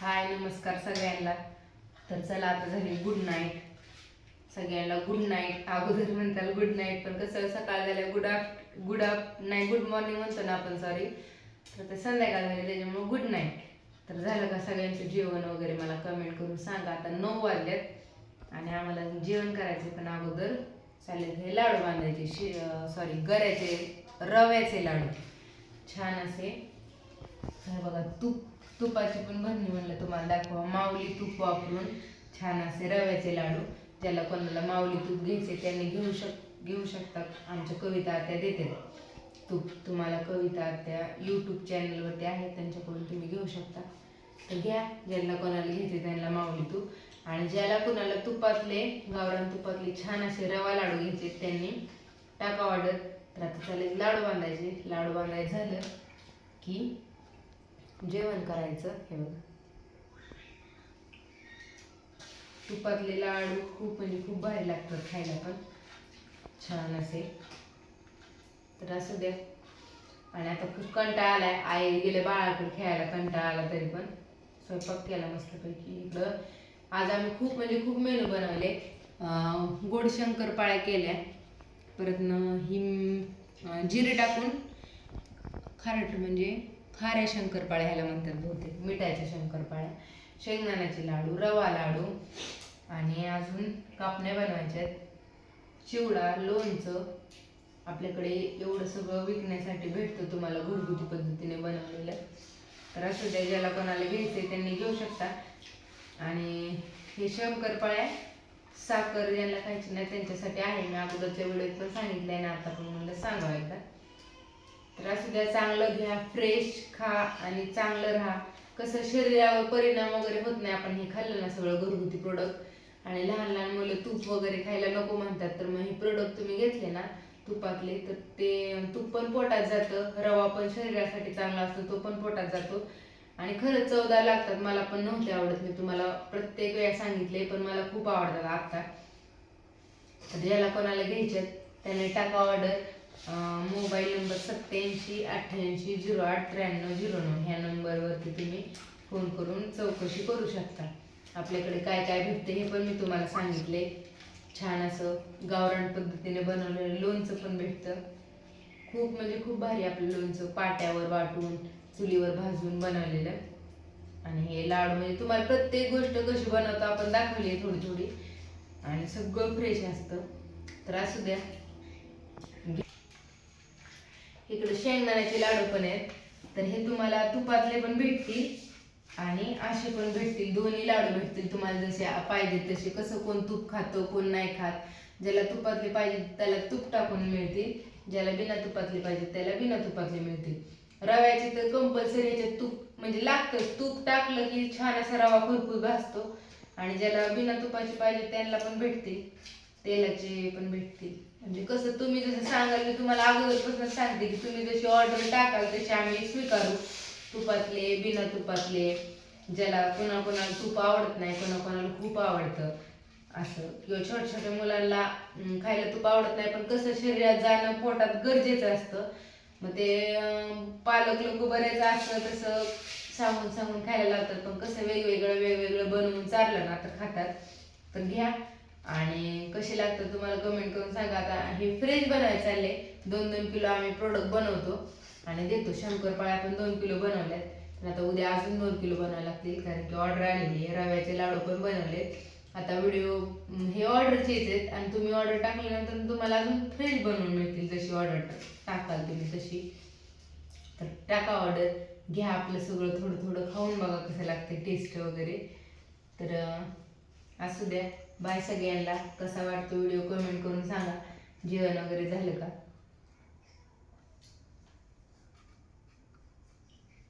हाय नमस्कार सगळ्यांना. तर चला आता झाली गुड नाईट सगळ्यांना गुड नाईट अगोदर म्हणताल गुड नाईट पण कसं सकाळ झाल्या गुड आफ्ट गुड आफ नाही गुड मॉर्निंग म्हणतो ना आपण सॉरी तर ते संध्याकाळ झाली त्याच्यामुळे गुड नाईट तर झालं का सगळ्यांचं जेवण वगैरे मला कमेंट करून सांगा. आता नऊ वाजल्यात आणि आम्हाला जेवण करायचं पण अगोदर चालेल हे लाडू बांधायचे शि सॉरी गऱ्याचे रव्याचे लाडू. छान असे. बघा तूप तुपाची पण भरणी म्हणलं तुम्हाला दाखवा. माऊली तूप वापरून छान असे रव्याचे लाडू ज्याला कोणाला माऊली तूप घ्यायचे त्यांनी घेऊ शक घेऊ शकतात. आमच्या कविता आत्या देतात. तूप तुम्हाला कविता आत्या यूट्यूब चॅनलवरती आहे त्यांच्याकडून तुम्ही घेऊ शकता. तर घ्या ज्यांना कोणाला घ्यायचे त्यांना माऊली तूप. आणि ज्याला कोणाला तुपातले गावरान तुपातले छान असे रवा लाडू घ्यायचे त्यांनी टाका ऑर्डर. तर आता चालेल लाडू बांधायचे. लाडू बांधायचं झालं की जेवण करायचं हे बघा. तुपातले लाडू खूप म्हणजे खूप भारी लागतात खायला पण. छान असे. तर असू द्या. आणि आता खूप कंटाळा आलाय. आई गेले बाळाकडे खेळायला कंटाळा आला तरी पण. स्वयंपाक केला मस्तपैकी. इकडं आज आम्ही खूप म्हणजे खूप मेनू बनवले. अं, गोड शंकरपाळ्या केल्या. परत न ही जिरे टाकून. खारट म्हणजे खाऱ्या शंकरपाळ्या ह्याला म्हणतात बहुतेक मिठाच्या शंकरपाळ्या. शेंगदाण्याचे लाडू रवा लाडू आणि अजून कापण्या बनवायच्या आहेत. चिवडा लोणचं आपल्याकडे एवढं सगळं विकण्यासाठी भेटतं तुम्हाला घरगुती पद्धतीने बनवलेलं. तर असं ते ज्याला कोणाला घ्यायचं त्यांनी घेऊ शकता. आणि हे शंकरपाळ्या साखर ज्यांना खायची नाही त्यांच्यासाठी आहे. मी अगोदरच्या वेळेत पण सांगितलं आहे ना आता पण म्हणलं सांगावं का तर असू द्या चांगलं घ्या फ्रेश खा आणि चांगलं राहा. कसं शरीरावर परिणाम वगैरे होत नाही आपण हे खाल्लं ना सगळं घरगुती प्रोडक्ट आणि लहान लहान मुलं तूप वगैरे खायला नको म्हणतात तर मग हे प्रोडक्ट तुम्ही घेतले ना तुपातले तर ते तूप पण पोटात जातं रवा पण शरीरासाठी चांगला असतो तो पण पोटात जातो. आणि खरंच चवदार लागतात मला पण नव्हते आवडत मी तुम्हाला प्रत्येक वेळा सांगितले पण मला खूप आवडतात आता. तर ज्याला कोणाला घ्यायच्यात त्याने टाका ऑर्डर मोबाईल नंबर सत्याऐंशी अठ्ठ्याऐंशी झिरो आठ त्र्याण्णव झिरो नऊ ह्या नंबरवरती तुम्ही फोन करून चौकशी करू शकता. आपल्याकडे काय काय भेटते हे पण मी तुम्हाला सांगितले. छान असं गावरान पद्धतीने बनवलेलं लोणचं पण भेटतं. खूप म्हणजे खूप भारी आपलं लोणचं पाट्यावर वाटून चुलीवर भाजून बनवलेलं. आणि हे लाडू म्हणजे तुम्हाला प्रत्येक गोष्ट कशी बनवतो आपण दाखवली आहे थोडी थोडी. आणि सगळं फ्रेश असतं. तर असू द्या. इकडे शेंगदाण्याचे लाडू पण आहेत. तर हे तुम्हाला तुपातले पण भेटतील आणि असे पण भेटतील. दोन्ही लाडू भेटतील तुम्हाला जसे पाहिजे तसे. कसं कोण तूप खातं कोण नाही खात. ज्याला तुपातले पाहिजे त्याला तूप टाकून मिळतील. ज्याला बिना तुपातले पाहिजे त्याला बिना तुपातले मिळतील. रव्याचे तर कंपल्सरी ह्याच्यात तूप म्हणजे लागतंच. तूप टाकलं की छान असा रवा भरपूर भासतो. आणि ज्याला बिना तुपाची पाहिजे त्यांना पण भेटतील. तेलाचे पण भेटतील. म्हणजे कसं तुम्ही जसं सांगाल मी तुम्हाला अगोदरपासून सांगते की तुम्ही जशी ऑर्डर टाकाल तशी आम्ही स्वीकारू. तुपातले बिना तुपातले ज्याला कोणा कोणाला तूप आवडत नाही कोणा कोणाला खूप आवडतं. असं. किंवा छोट्या छोट्या मुलांना खायला तूप आवडत नाही पण कसं शरीरात जाणं पोटात गरजेचं असतं. मग ते पालक लोक बरेच असतं तसं सांगून सांगून खायला लावतात पण कसं वेगवेगळं वेगवेगळं बनवून चाललं ना तर खातात. तर घ्या. आणि कसे लागतात तुम्हाला कमेंट करून सांगा. आता हे फ्रेश बनवायचं चालले. दोन दोन किलो आम्ही प्रोडक्ट बनवतो. आणि देतो. शंकरपाळ्या पण दोन किलो बनवल्यात. पण आता उद्या अजून दोन किलो बनवायला लागतील. कारण की ऑर्डर आलेली आहे. रव्याचे लाडू पण बनवलेत. आता व्हिडिओ हे ऑर्डरचे आहेत. आणि तुम्ही ऑर्डर टाकल्यानंतर तुम्हाला अजून फ्रेश बनवून मिळतील. जशी ऑर्डर टाकाल तुम्ही तशी. तर टाका ऑर्डर घ्या आपलं सगळं. थोडं थोडं खाऊन बघा कसं लागते टेस्ट वगैरे. तर असू द्या. बाय सगळ्यांना. कसा वाटतो व्हिडिओ कमेंट करून सांगा. जेवण वगैरे झालं का?